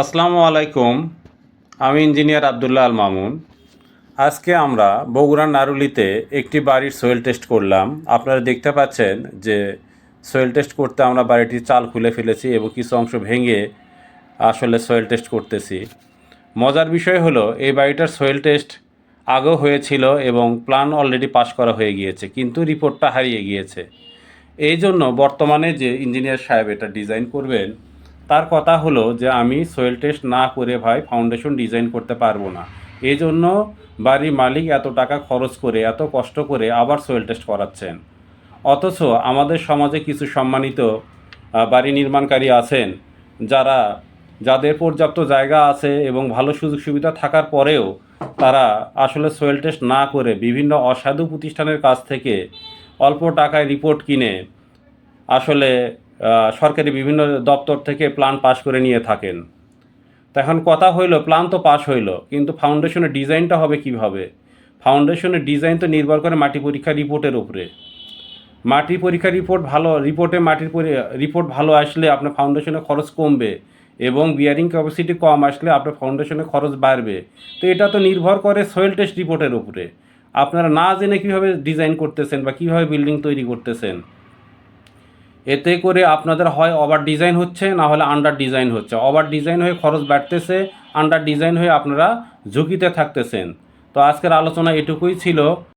আসসালামু আলাইকুম, আমি ইঞ্জিনিয়ার আবদুল্লাহ আল মামুন। আজকে আমরা বগুড়ার নারুলিতে একটি বাড়ির সোয়েল টেস্ট করলাম। আপনারা দেখতে পাচ্ছেন যে সোয়েল টেস্ট করতে আমরা বাড়িটির চাল খুলে ফেলেছি এবং কিছু অংশ ভেঙে আসলে সোয়েল টেস্ট করতেছি। মজার বিষয় হলো, এই বাড়িটার সোয়েল টেস্ট আগেও হয়েছিল এবং প্ল্যান অলরেডি পাস করা হয়ে গিয়েছে, কিন্তু রিপোর্টটা হারিয়ে গিয়েছে। এই জন্য বর্তমানে যে ইঞ্জিনিয়ার সাহেব এটা ডিজাইন করবেন তার কথা হলো যে আমি সোয়েল টেস্ট না করে ভাই ফাউন্ডেশন ডিজাইন করতে পারব না। এই জন্য বাড়ির মালিক এত টাকা খরচ করে, এত কষ্ট করে আবার সোয়েল টেস্ট করাচ্ছেন। অথচ আমাদের সমাজে কিছু সম্মানিত বাড়ি নির্মাণকারী আছেন যারা, যাদের পর্যাপ্ত জায়গা আছে এবং ভালো সুযোগ সুবিধা থাকার পরেও তারা আসলে সোয়েল টেস্ট না করে বিভিন্ন অসাধু প্রতিষ্ঠানের কাছ থেকে অল্প টাকায় রিপোর্ট কিনে আসলে সরকারি বিভিন্ন দপ্তর থেকে প্ল্যান পাস করে নিয়ে থাকেন। তো এখন কথা হইল প্ল্যান তো পাস হইল, কিন্তু ফাউন্ডেশনের ডিজাইনটা হবে কীভাবে? ফাউন্ডেশনের ডিজাইন তো নির্ভর করে মাটি পরীক্ষা রিপোর্টের উপরে। মাটি পরীক্ষা রিপোর্ট ভালো, রিপোর্টে মাটির রিপোর্ট ভালো আসলে আপনার ফাউন্ডেশনের খরচ কমবে এবং বিয়ারিং ক্যাপাসিটি কম আসলে আপনার ফাউন্ডেশনের খরচ বাড়বে। তো এটা তো নির্ভর করে সয়েল টেস্ট রিপোর্টের উপরে। আপনারা না জেনে কীভাবে ডিজাইন করতেছেন বা কীভাবে বিল্ডিং তৈরি করতেছেন? এতে করে আপনাদের হয় ওভার ডিজাইন হচ্ছে, না হলে আন্ডার ডিজাইন হচ্ছে। ওভার ডিজাইন হয়ে খরচ বাড়তেছে আন্ডার ডিজাইন হয়ে আপনারা ঝুঁকিতে থাকতেছেন। তো আজকের আলোচনা এটুকুই ছিল।